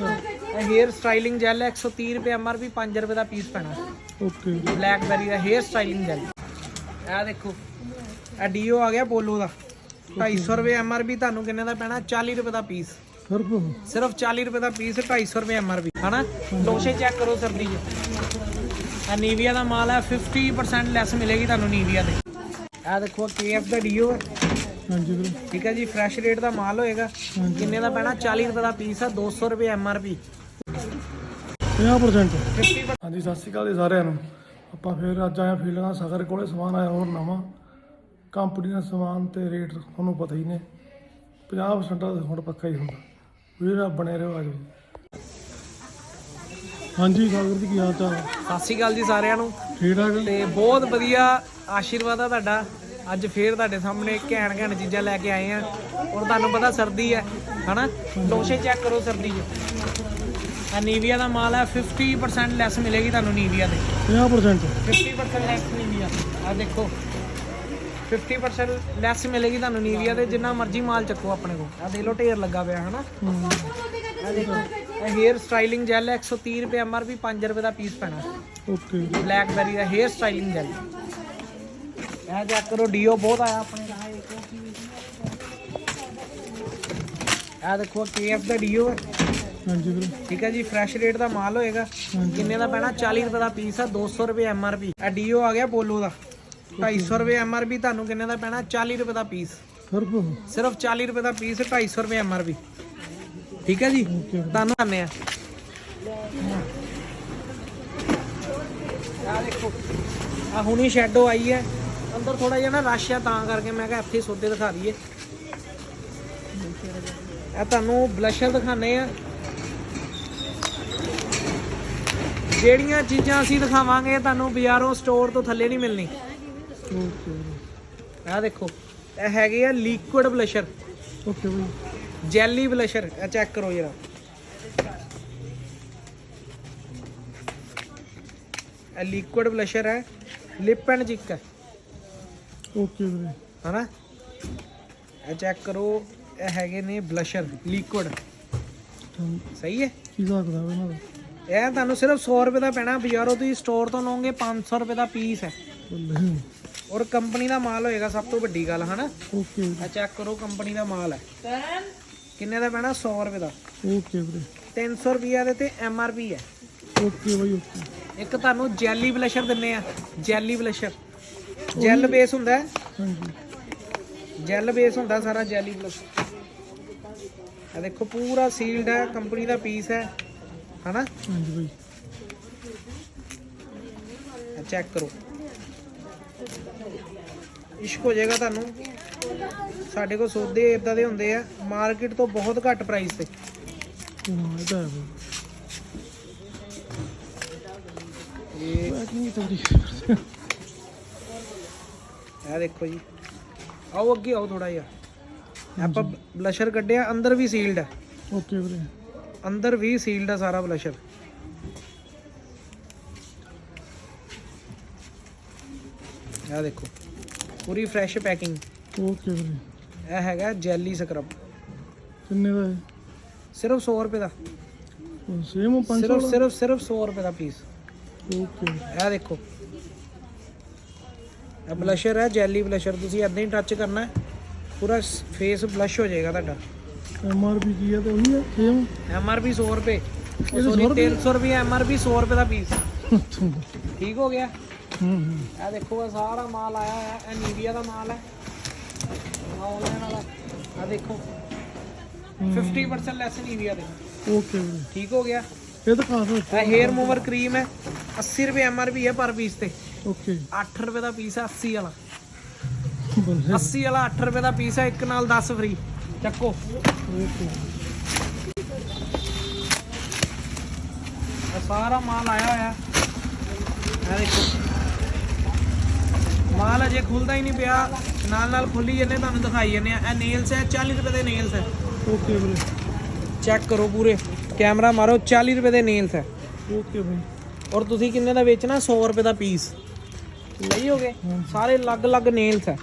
ਇਹ hair styling gel ਹੈ 130 ਰੁਪਏ ਐਮਆਰਪੀ 5 ਰੁਪਏ ਦਾ ਪੀਸ ਪੈਣਾ। ਓਕੇ ਬਲੈਕਬੈਰੀ ਦਾ ਹੇਅਰ ਸਟਾਈਲਿੰਗ ਜੈਲ ਇਹ ਦੇਖੋ ਇਹ ਡੀਓ ਆ ਗਿਆ ਬੋਲੋ ਦਾ। 250 ਰੁਪਏ ਐਮਆਰਪੀ ਤੁਹਾਨੂੰ ਕਿੰਨੇ ਦਾ ਪੈਣਾ? 40 ਰੁਪਏ ਦਾ ਪੀਸ ਸਿਰਫ? ਸਿਰਫ 40 ਰੁਪਏ ਦਾ ਪੀਸ 250 ਰੁਪਏ ਐਮਆਰਪੀ ਹਨਾ? ਲੋਸ਼ੇ ਚੈੱਕ ਕਰੋ ਸਰਦੀ 'ਚ। ਆ ਨੀਵੀਆ ਦਾ ਮਾਲ ਹੈ 50% ਲੈਸ ਮਿਲੇਗੀ ਤੁਹਾਨੂੰ ਨੀਵੀਆ ਤੇ। ਇਹ ਦੇਖੋ ਕੇਐਫ ਦਾ ਡੀਓ ਹੈ। ਹਾਂਜੀ ਵੀਰੇ। ਠੀਕ ਹੈ ਜੀ ਫਰੈਸ਼ ਰੇਟ ਦਾ ਮਾਲ ਹੋਏਗਾ। ਕਿੰਨੇ ਦਾ ਪੈਣਾ? 40 ਰੁਪਏ ਦਾ ਪੀਸ ਹੈ 200 ਰੁਪਏ ਐਮਆਰਪੀ 50% 50 ਹਾਂਜੀ ਸਤਿ ਸ਼੍ਰੀ ਅਕਾਲ ਜੀ ਸਾਰਿਆਂ ਨੂੰ। ਆਪਾਂ ਫਿਰ ਅੱਜ ਆਏ ਫੀਲਡਾਂ ਸਾਗਰ ਕੋਲੇ ਸਮਾਨ ਆਇਆ ਹੋਰ ਨਵਾਂ। ਕੰਪਨੀ ਦਾ ਸਮਾਨ ਤੇ ਰੇਟ ਤੁਹਾਨੂੰ ਪਤਾ ਹੀ ਨੇ। 50% ਦਾ ਹੁਣ ਪੱਕਾ ਹੀ ਹੁੰਦਾ। ਵੀਰ ਬਣੇ ਰਹੋ ਆਜੋ ਹਾਂਜੀ ਸਾਗਰ ਜੀ ਕੀ ਹਾਲ ਚਾਲ? ਸਤਿ ਸ਼੍ਰੀ ਅਕਾਲ ਜੀ ਸਾਰਿਆਂ ਨੂੰ। ਠੀਕ ਠਾਕ? ਤੇ ਬਹੁਤ ਵਧੀਆ ਆਸ਼ੀਰਵਾਦ ਆ ਤੁਹਾਡਾ। ਅੱਜ ਫੇਰ ਤੁਹਾਡੇ ਸਾਹਮਣੇ ਘੈਂਟ ਘੈਂਟ ਚੀਜ਼ਾਂ ਲੈ ਕੇ ਆਏ ਆ। ਔਰ ਤੁਹਾਨੂੰ ਪਤਾ ਸਰਦੀ ਹੈ ਹਨਾ? ਲੋਸ਼ੇ ਚੈੱਕ ਕਰੋ ਸਰਦੀ 'ਚ। ਆ ਨੀਵੀਆ ਦਾ ਮਾਲ ਹੈ 50% ਲੈਸ ਮਿਲੇਗੀ ਤੁਹਾਨੂੰ ਨੀਵੀਆ ਤੇ 50% 50% ਲੈਸ ਨੀਵੀਆ ਆ ਦੇਖੋ 50% ਲੈਸ ਮਿਲੇਗੀ ਤੁਹਾਨੂੰ ਨੀਵੀਆ ਤੇ ਜਿੰਨਾ ਮਰਜ਼ੀ ਮਾਲ ਚੱਕੋ ਆਪਣੇ ਕੋਲ। ਆ ਦੇ ਲੋ ਢੇਰ ਲੱਗਾ ਪਿਆ ਹਨਾ? ਆ ਦੇਖੋ ਇਹ ਹੇਅਰ ਸਟਾਈਲਿੰਗ ਜੈਲ ਹੈ 130 ਰੁਪਏ ਐਮਆਰਪੀ 5 ਰੁਪਏ ਦਾ ਪੀਸ ਪੈਣਾ। ਓਕੇ ਬਲੈਕਬੈਰੀ ਦਾ ਹੇਅਰ ਸਟਾਈਲਿੰਗ ਜੈਲ ਇਹ ਚੈੱਕ ਕਰੋ ਡੀਓ ਬਹੁਤ ਆਇਆ ਆਪਣੇ ਇਹ ਦੇਖੋ ਕੇਐਫ ਦਾ ਡੀਓ ਹੈ। ਹਾਂਜੀ ਵੀਰੇ। ਠੀਕ ਹੈ ਜੀ ਫਰੈਸ਼ ਰੇਟ ਦਾ ਮਾਲ ਹੋਏਗਾ। ਕਿੰਨੇ ਦਾ ਪੈਣਾ? 40 ਰੁਪਏ ਦਾ ਪੀਸ ਹੈ 200 ਰੁਪਏ ਐਮਆਰਪੀ ਇਹ ਡੀਓ ਆ ਗਿਆ ਬੋਲੋ ਦਾ। 250 ਰੁਪਏ ਐਮਆਰਪੀ ਤੁਹਾਨੂੰ ਕਿੰਨੇ ਦਾ ਪੈਣਾ? 40 ਰੁਪਏ ਦਾ ਪੀਸ ਸਿਰਫ ਸਿਰਫ 40 ਰੁਪਏ ਦਾ ਪੀਸ 250 ਰੁਪਏ ਐਮਆਰਪੀ ਠੀਕ ਹੈ ਜੀ ਤੁਹਾਨੂੰ ਆਨੇ ਆ। ਆ ਦੇਖੋ ਆ ਹੁਣੀ ਸ਼ੈਡੋ ਆਈ ਹੈ। ਅੰਦਰ ਥੋੜਾ ਜਿਹਾ ਨਾ ਰਸ਼ ਆ ਤਾਂ ਕਰਕੇ ਮੈਂ ਕਿਹਾ ਇੱਥੇ ਹੀ ਸੌਦੇ ਦਿਖਾ ਦਈਏ। ਇਹ ਤੁਹਾਨੂੰ ਬਲਸ਼ਰ ਦਿਖਾਣੇ ਆ। ਜਿਹੜੀਆਂ ਚੀਜ਼ਾਂ ਅਸੀਂ ਦਿਖਾਵਾਂਗੇ ਤੁਹਾਨੂੰ ਬਾਜ਼ਾਰੋਂ ਸਟੋਰ ਤੋਂ ਥੱਲੇ ਨਹੀਂ ਮਿਲਣੀ। ਓਕੇ ਦੇਖੋ, ਇਹ ਹੈਗੇ ਆ ਲਿਕੁਇਡ ਬਲਸ਼ਰ ਓਕੇ ਬਈ ਜੈਲੀ ਬਲਸ਼ਰ ਇਹ ਚੈੱਕ ਕਰੋ ਜਰਾ। ਇਹ ਲਿਕੁਇਡ ਬਲਸ਼ਰ ਹੈ ਲਿਪ ਐਂਡ ਚਿਕ ਹੈ। ਓਕੇ ਵੀਰੇ। ਹਨਾ? ਇਹ ਚੈੱਕ ਕਰੋ ਇਹ ਹੈਗੇ ਨੇ ਬਲਸ਼ਰ ਲਿਕੁਇਡ ਸਹੀ ਹੈ? ਕੀ ਸਕਦਾ ਇਹਨਾਂ ਦਾ? ਇਹ ਤੁਹਾਨੂੰ ਸਿਰਫ 100 ਰੁਪਏ ਦਾ ਪੈਣਾ ਬਾਜ਼ਾਰੋਂ ਤੁਸੀਂ ਸਟੋਰ ਤੋਂ ਲਓਗੇ 500 ਰੁਪਏ ਦਾ ਪੀਸ ਹੈ। ਔਰ ਕੰਪਨੀ ਦਾ ਮਾਲ ਹੋਏਗਾ ਸਭ ਤੋਂ ਵੱਡੀ ਗੱਲ ਹਨਾ? ਓਕੇ ਇਹ ਚੈੱਕ ਕਰੋ ਕੰਪਨੀ ਦਾ ਮਾਲ ਹੈ। ਕਿੰਨੇ ਦਾ ਪੈਣਾ? 100 ਰੁਪਏ ਦਾ। ਓਕੇ ਵੀਰੇ। 300 ਰੁਪਿਆ ਦੇ ਤੇ ਐਮ ਆਰ ਪੀ ਹੈ। ਓਕੇ ਬਈ ਓਕੇ। ਇੱਕ ਤੁਹਾਨੂੰ ਜੈਲੀ ਬਲਸ਼ਰ ਦਿੰਨੇ ਆ। ਜੈਲੀ ਬਲਸ਼ਰ ਜੈਲ ਬੇਸ ਹੁੰਦਾ ਹੈ। ਹਾਂਜੀ। ਜੈਲ ਬੇਸ ਹੁੰਦਾ ਸਾਰਾ ਜੈਲੀ ਬਲਸ਼ਰ ਇਹ ਦੇਖੋ ਪੂਰਾ ਸੀਲਡ ਹੈ ਕੰਪਨੀ ਦਾ ਪੀਸ ਹੈ। ਹਨਾ? ਹਾਂਜੀ ਬਈ। ਚੈੱਕ ਕਰੋ। ਇਸ਼ਕ ਹੋ ਜਾਏਗਾ ਤੁਹਾਨੂੰ। ਸਾਡੇ ਕੋਲ ਸੌਦੇ ਇਦਾਂ ਦੇ ਹੁੰਦੇ ਆ। ਮਾਰਕੀਟ ਤੋਂ ਬਹੁਤ ਘੱਟ ਪ੍ਰਾਈਸ ਤੇ। ਹਾਂ ਇਹ ਤਾਂ ਹੈ ਬਈ। ਇਹ ਪੈਕਿੰਗ ਤੇਰੀ ਇਹ ਦੇਖੋ ਜੀ। ਆਓ ਅੱਗੇ ਆਓ ਥੋੜਾ ਜਿਹਾ। ਆਪਾਂ ਬਲਸ਼ਰ ਕੱਢਿਆ ਅੰਦਰ ਵੀ ਸੀਲਡ ਹੈ ਓਕੇ ਵੀਰੇ। ਅੰਦਰ ਵੀ ਸੀਲਡ ਹੈ ਸਾਰਾ ਬਲਸ਼ਰ। ਇਹ ਦੇਖੋ ਪੂਰੀ ਫਰੈਸ਼ ਪੈਕਿੰਗ ਓਕੇ ਵੀਰੇ। ਇਹ ਹੈਗਾ ਜੈਲੀ ਸਕਰਬ ਕਿੰਨੇ ਦਾ ਹੈ ਸਿਰਫ 100 ਰੁਪਏ ਦਾ। ਸੇਮ 500 ਸਿਰਫ ਸਿਰਫ ਸਿਰਫ 100 ਰੁਪਏ ਦਾ ਪੀਸ ਓਕੇ ਇਹ ਦੇਖੋ। ਬਲਸ਼ਰ ਹੈ ਜੈਲੀ ਬਲਸ਼ਰ ਤੁਸੀਂ ਇਦਾਂ ਹੀ ਟੱਚ ਕਰਨਾ ਹੈ ਪੂਰਾ ਫੇਸ ਬਲਸ਼ ਹੋ ਜਾਏਗਾ ਤੁਹਾਡਾ। ਐਮ ਆਰ ਪੀ ਕੀ ਹੈ ਤੇ ਉਹੀ ਹੈ ਸੇਮ ਐਮਆਰਪੀ 100 ਰੁਪਏ। ਇਹ ਸੋਰੀ 100 ਰੁਪਏ? 300 ਰੁਪਏ ਐਮਆਰਪੀ 100 ਰੁਪਏ ਦਾ ਪੀਸ ਹੂੰ ਠੀਕ ਹੋ ਗਿਆ? ਹੂੰ ਇਹ ਦੇਖੋ ਇਹ ਸਾਰਾ ਮਾਲ ਆਇਆ ਹੋਇਆ ਇਹ ਨੀਵੀਆ ਦਾ ਮਾਲ ਹੈ। ਆਨਲਾਈਨ ਵਾਲਾ ਆ ਦੇਖੋ। 50% ਲੈਸ ਨੀਵੀਆ ਦੇ। ਓਕੇ ਵੀਰੇ ਠੀਕ ਹੋ ਗਿਆ? ਇਹ ਤਾਂ ਕਾਫੀ ਇਹ ਹੇਅਰ ਮੂਵਰ ਕਰੀਮ ਹੈ। 80 ਰੁਪਏ ਐਮਆਰਪੀ ਹੈ ਪਰ ਪੀਸ ਤੇ। ਓਕੇ 8 ਰੁਪਏ ਦਾ ਪੀਸ ਹੈ 80 ਵਾਲਾ। ਬੱਲੇ। 80 ਵਾਲਾ 8 ਰੁਪਏ ਦਾ ਪੀਸ ਹੈ ਇੱਕ ਨਾਲ 10 ਫ੍ਰੀ ਚੱਕੋ। ਸਾਰਾ ਮਾਲ ਆਇਆ ਹੋਇਆ। ਇਹ ਦੇਖੋ। ਮਾਲ ਅਜੇ ਖੁੱਲਦਾ ਹੀ ਨਹੀਂ ਪਿਆ। ਨਾਲ ਨਾਲ ਖੁੱਲੀ ਜੰਨੇ ਤੁਹਾਨੂੰ ਦਿਖਾਈ ਜੰਨੇ ਆ। ਇਹ ਨੇਲਸ ਹੈ 40 ਰੁਪਏ ਦੇ ਨੇਲਸ ਹੈ ਓਕੇ ਵੀਰੇ ਚੈੱਕ ਕਰੋ ਪੂਰੇ। ਕੈਮਰਾ ਮਾਰੋ 40 ਰੁਪਏ ਦੇ ਨੇਲਸ ਹੈ ਓਕੇ ਬਈ ਔਰ ਤੁਸੀਂ ਕਿੰਨੇ ਦਾ ਵੇਚਣਾ? 100 ਰੁਪਏ ਦਾ ਪੀਸ ਲਈ ਹੋਗੇ ਸਾਰੇ ਅਲੱਗ-ਅਲੱਗ ਨੇਲਸ ਹੈ